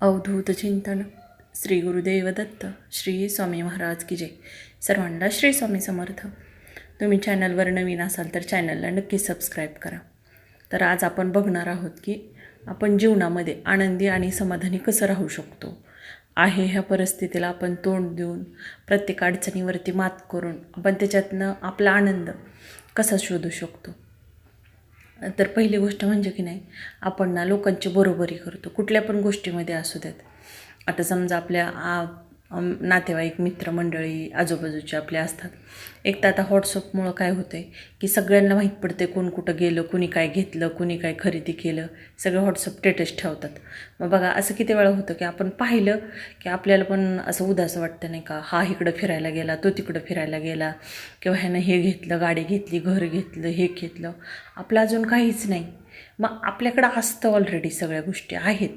अवधूत चिंतन. श्री गुरुदेव दत्त श्री स्वामी महाराज की जय. सर्वांना श्री स्वामी समर्थ. तुम्ही चॅनलवर नवीन असाल तर चॅनलला नक्की सबस्क्राईब करा. तर आज आपण बघणार आहोत की आपण जीवनामध्ये आनंदी आणि समाधानी कसं राहू शकतो? आहे ह्या परिस्थितीला आपण तोंड देऊन प्रत्येक अडचणीवरती मात करून आपण त्याच्यातनं आपला आनंद कसा शोधू शकतो? तर पहिली गोष्ट म्हणजे की नाही आपण ना लोकांची बरोबरी करतो कुठल्या पण गोष्टीमध्ये असू देत. आता समजा आपल्या आ नातेवाईक मित्रमंडळी आजूबाजूचे आपले असतात. एक तर आता व्हॉट्सअपमुळं काय होतं आहे की सगळ्यांना माहीत पडते कोण कुठं गेलं कुणी काय घेतलं कुणी काय खरेदी केलं. सगळं व्हॉट्सअप स्टेटस ठेवतात. मग बघा असं किती वेळा होतं की आपण पाहिलं की आपल्याला पण असं उदास वाटतं नाही का हा इकडं फिरायला गेला तो तिकडं फिरायला गेला. किंवा ह्यानं हे घेतलं गाडी घेतली घर घेतलं हे घेतलं. आपलं अजून काहीच नाही. मग आपल्याकडं असतं ऑलरेडी सगळ्या गोष्टी आहेत.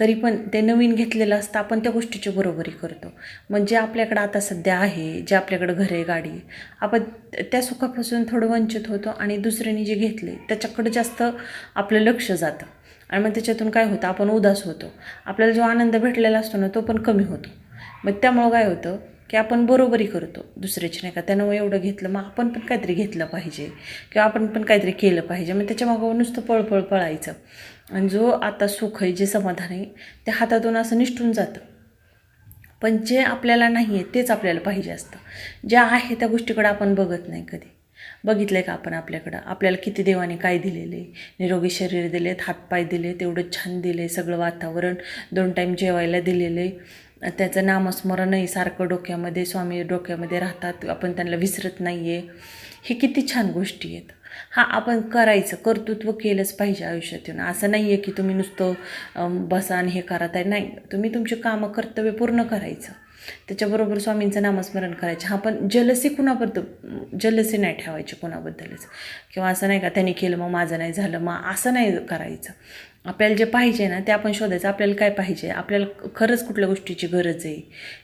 तरी पण ते नवीन घेतलेलं असतं आपण त्या गोष्टीची बरोबरी करतो. म्हणजे आपल्याकडं आता सध्या आहे जे आपल्याकडं घर आहे गाडी. आपण त्या सुखापासून थोडं वंचित होतो आणि दुसऱ्याने जे घेतले त्याच्याकडं जास्त आपलं लक्ष जातं. आणि मग त्याच्यातून काय होतं आपण उदास होतो. आपल्याला जो आनंद भेटलेला असतो ना तो पण कमी होतो. मग त्यामुळं काय होतं की आपण बरोबरी करतो दुसऱ्याची नाही का? त्यानं एवढं घेतलं मग आपण पण काहीतरी घेतलं पाहिजे. किंवा आपण पण काहीतरी केलं पाहिजे. मग त्याच्या मागं नुसतं पळपळ पळायचं. आणि जो आता सुख आहे जे समाधान आहे ते हातातून असं निष्ठून जातं. पण जे आपल्याला नाही आहे तेच आपल्याला पाहिजे असतं. जे आहे त्या गोष्टीकडं आपण बघत नाही कधी. बघितलं आहे का आपण आपल्याकडं? आपल्याला किती देवाने काय दिलेलं? आहे निरोगी शरीर दिलेत हातपाय दिले तेवढं छान दिले सगळं वातावरण दोन टाईम जेवायला दिलेलं. आहे त्याचं नामस्मरणही सारखं डोक्यामध्ये स्वामी डोक्यामध्ये राहतात आपण त्यांना विसरत नाही आहे हे किती छान गोष्टी आहेत. हा आपण करायचं कर्तृत्व केलंच पाहिजे आयुष्यातून. असं नाही आहे की तुम्ही नुसतं बसा आणि हे करत आहे नाही तुम्ही तुमचे कामं कर्तव्य पूर्ण करायचं. त्याच्याबरोबर स्वामींचं नामस्मरण करायचं. हा पण जलसी कुणाबद्दल जलसी नाही ठेवायची कुणाबद्दलच. किंवा असं नाही का त्यांनी केलं मग माझं नाही झालं मग असं नाही करायचं. आपल्याला जे पाहिजे ना ते आपण शोधायचं. आपल्याला काय पाहिजे? आपल्याला खरंच कुठल्या गोष्टीची गरज आहे?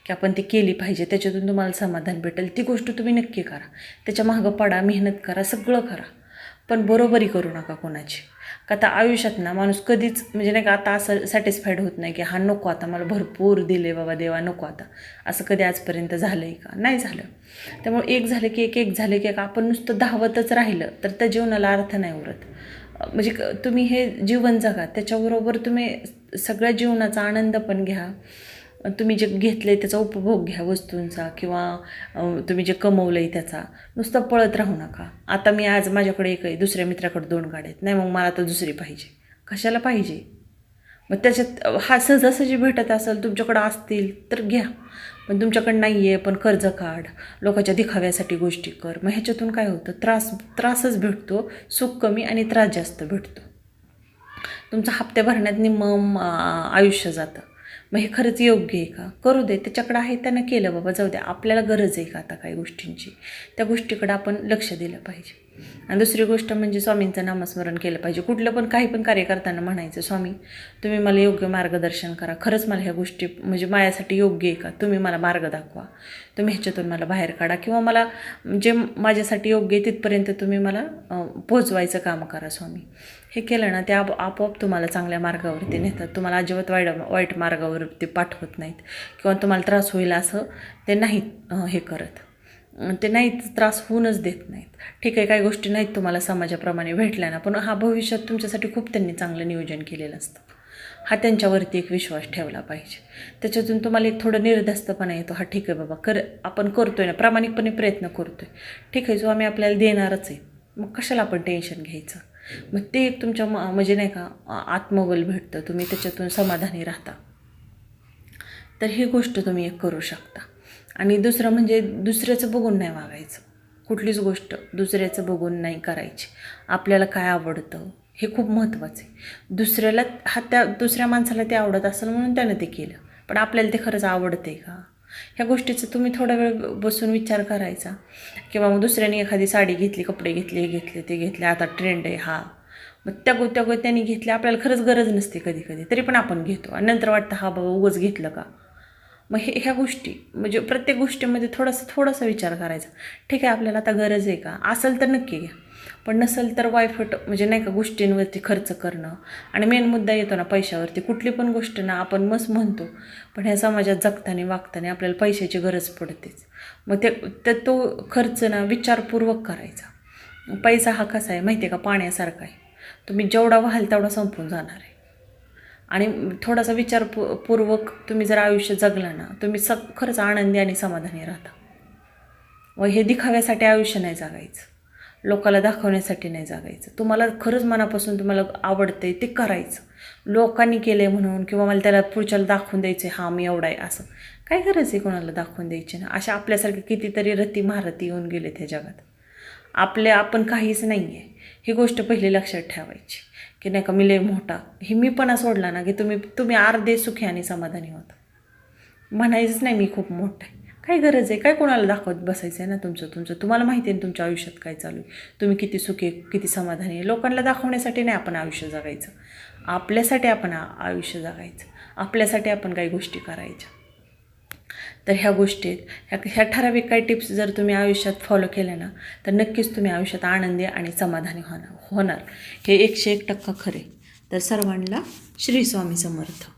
की आपण ती केली पाहिजे त्याच्यातून तुम्हाला समाधान भेटेल. ती गोष्ट तुम्ही नक्की करा. त्याच्या मागं पडा मेहनत करा सगळं करा. पण बरोबरी करू नका कोणाची. का आता आयुष्यात ना माणूस कधीच म्हणजे नाही का आता असं सॅटिस्फाईड होत नाही की हा नको आता मला भरपूर दिले बाबा देवा नको आता. असं कधी आजपर्यंत झालं आहे का? नाही झालं. त्यामुळे एक झालं की एक एक झालं की एक आपण नुसतं धावतच राहिलं तर त्या जीवनाला अर्थ नाही उरत. म्हणजे क- तुम्ही हे जीवन जगा त्याच्याबरोबर तुम्ही सगळ्या जीवनाचा आनंद पण घ्या. तुम्ही जे घेतलं आहे त्याचा उपभोग घ्या वस्तूंचा किंवा तुम्ही जे कमवलं आहे त्याचा. नुसतं पळत राहू नका. आता मी आज माझ्याकडे एक आहे दुसऱ्या मित्राकडे दोन गाड्या आहेत. नाही मग मला तर दुसरी पाहिजे. कशाला पाहिजे? मग त्याच्यात हा सहजासहजी भेटत असेल तुमच्याकडं असतील तर घ्या. पण तुमच्याकडं नाही आहे पण कर्ज काढ. लोकांच्या दिखाव्यासाठी गोष्टी कर. मग ह्याच्यातून काय होतं? त्रास त्रासच भेटतो. सुख कमी आणि त्रास जास्त भेटतो. तुमचा हप्ते भरण्यात निम्म आयुष्य जातं. मग हे खरंच योग्य आहे का? करू दे त्याच्याकडं आहे त्यानं केलं बाबा जाऊ दे आपल्याला गरज आहे का आता काही गोष्टींची? त्या गोष्टीकडं आपण लक्ष दिलं पाहिजे. आणि दुसरी गोष्ट म्हणजे स्वामींचं नामस्मरण केलं पाहिजे. कुठलं पण काही पण कार्य करताना म्हणायचं स्वामी तुम्ही मला योग्य मार्गदर्शन करा. खरंच मला ह्या गोष्टी म्हणजे माझ्यासाठी योग्य आहे का? तुम्ही मला मार्ग दाखवा. तुम्ही ह्याच्यातून मला बाहेर काढा. किंवा मला जे माझ्यासाठी योग्य आहे तिथपर्यंत तुम्ही मला पोचवायचं पोहोचवायचं काम करा स्वामी. हे केलं ना ते आप आपोआप तुम्हाला चांगल्या मार्गावरती नेतात. तुम्हाला अजिबात वाईट वाईट मार्गावरती पाठवत नाहीत. किंवा तुम्हाला त्रास होईल असं ते नाहीत हे करत. ते नाहीत त्रास होऊनच देत नाहीत. ठीक आहे काही गोष्टी नाहीत तुम्हाला समाजाप्रमाणे भेटल्या ना पण हा भविष्यात तुमच्यासाठी खूप त्यांनी चांगलं नियोजन केलेलं असतं. हा त्यांच्यावरती एक विश्वास ठेवला पाहिजे. त्याच्यातून तुम्हाला एक थोडं निर्धास्तपणा येतो. हा ठीक आहे बाबा कर आपण करतो आहे ना प्रामाणिकपणे प्रयत्न करतो आहे ठीक आहे जो आम्ही आपल्याला देणारच आहे मग कशाला आपण टेन्शन घ्यायचं? मग ते एक तुमच्या म- म्हणजे नाही का आत्मबल भेटतं. तुम्ही त्याच्यातून समाधानी राहता. तर ही गोष्ट तुम्ही एक करू शकता. आणि दुसरं म्हणजे दुसऱ्याचं बघून नाही वागायचं. कुठलीच गोष्ट दुसऱ्याचं बघून नाही करायची. आपल्याला काय आवडतं हे खूप महत्त्वाचं आहे. दुसऱ्याला हा त्या दुसऱ्या माणसाला ते आवडत असेल म्हणून त्यानं ते केलं. पण आपल्याला ते खरंच आवडते का? ह्या गोष्टीचं तुम्ही थोडा वेळ बसून विचार करायचा. किंवा मग दुसऱ्याने एखादी साडी घेतली कपडे घेतले हे घेतले ते घेतले आता ट्रेंड आहे हा. मग त्या गो त्या गो त्यांनी घेतले आपल्याला खरंच गरज नसते कधी कधी तरी पण आपण घेतो. आणि नंतर वाटतं हा बाबा उगच घेतलं का? मग हे ह्या गोष्टी म्हणजे प्रत्येक गोष्टीमध्ये थोडासा थोडासा विचार करायचा. ठीक आहे आपल्याला आता गरज आहे का? असेल तर नक्की घ्या. पण नसेल तर वायफट म्हणजे नाही का गोष्टींवरती खर्च करणं. आणि मेन मुद्दा येतो ना पैशावरती. कुठली पण गोष्ट ना आपण मस्त म्हणतो पण ह्या समाजात जगताना वागताना आपल्याला पैशाची गरज पडतेच. मग ते तर तो खर्च ना विचारपूर्वक करायचा. पैसा हा कसा आहे माहिती आहे का? पाण्यासारखा आहे. तुम्ही जेवढा व्हाल तेवढा संपून जाणार आहे. आणि थोडासा विचार पूर्वक तुम्ही जर आयुष्य जगला ना तुम्ही स खरंच आनंदी आणि समाधानी राहता. व हे दिखाव्यासाठी आयुष्य नाही जगायचं. लोकाला दाखवण्यासाठी नाही जगायचं. तुम्हाला खरंच मनापासून तुम्हाला आवडते ते करायचं. लोकांनी केलं आहे म्हणून किंवा मला त्याला पुढच्याला दाखवून द्यायचं आहे हा मी एवढा आहे असं. काय गरज आहे कोणाला दाखवून द्यायची ना? अशा आपल्यासारखे कितीतरी रती महारथी येऊन गेले त्या जगात. आपले आपण काहीच नाही आहे ही गोष्ट पहिली लक्षात ठेवायची. की नाही का मी लय मोठा. हे मी पण सोडला ना की तुम्ही तुम्ही अर्धे सुखी आणि समाधानी होता. म्हणायचंच नाही मी खूप मोठं आहे. काय गरज आहे? काय कोणाला दाखवत बसायचं आहे ना तुमचं तुमचं? तुम्हाला माहिती आहे ना तुमच्या आयुष्यात काय चालू आहे? तुम्ही किती सुखी किती समाधानी आहे? लोकांना दाखवण्यासाठी नाही आपण आयुष्य जगायचं. आपल्यासाठी आपण आयुष्य जगायचं. आपल्यासाठी आपण काही गोष्टी करायच्या. तर ह्या गोष्टीत ह्या ह्या ठराविक काही टिप्स जर तुम्ही आयुष्यात फॉलो केल्या ना तर नक्कीच तुम्ही आयुष्यात आनंदी आणि समाधानी होणार होणार. हे एकशे एक टक्का खरे. तर सर्वांना श्री स्वामी समर्थ.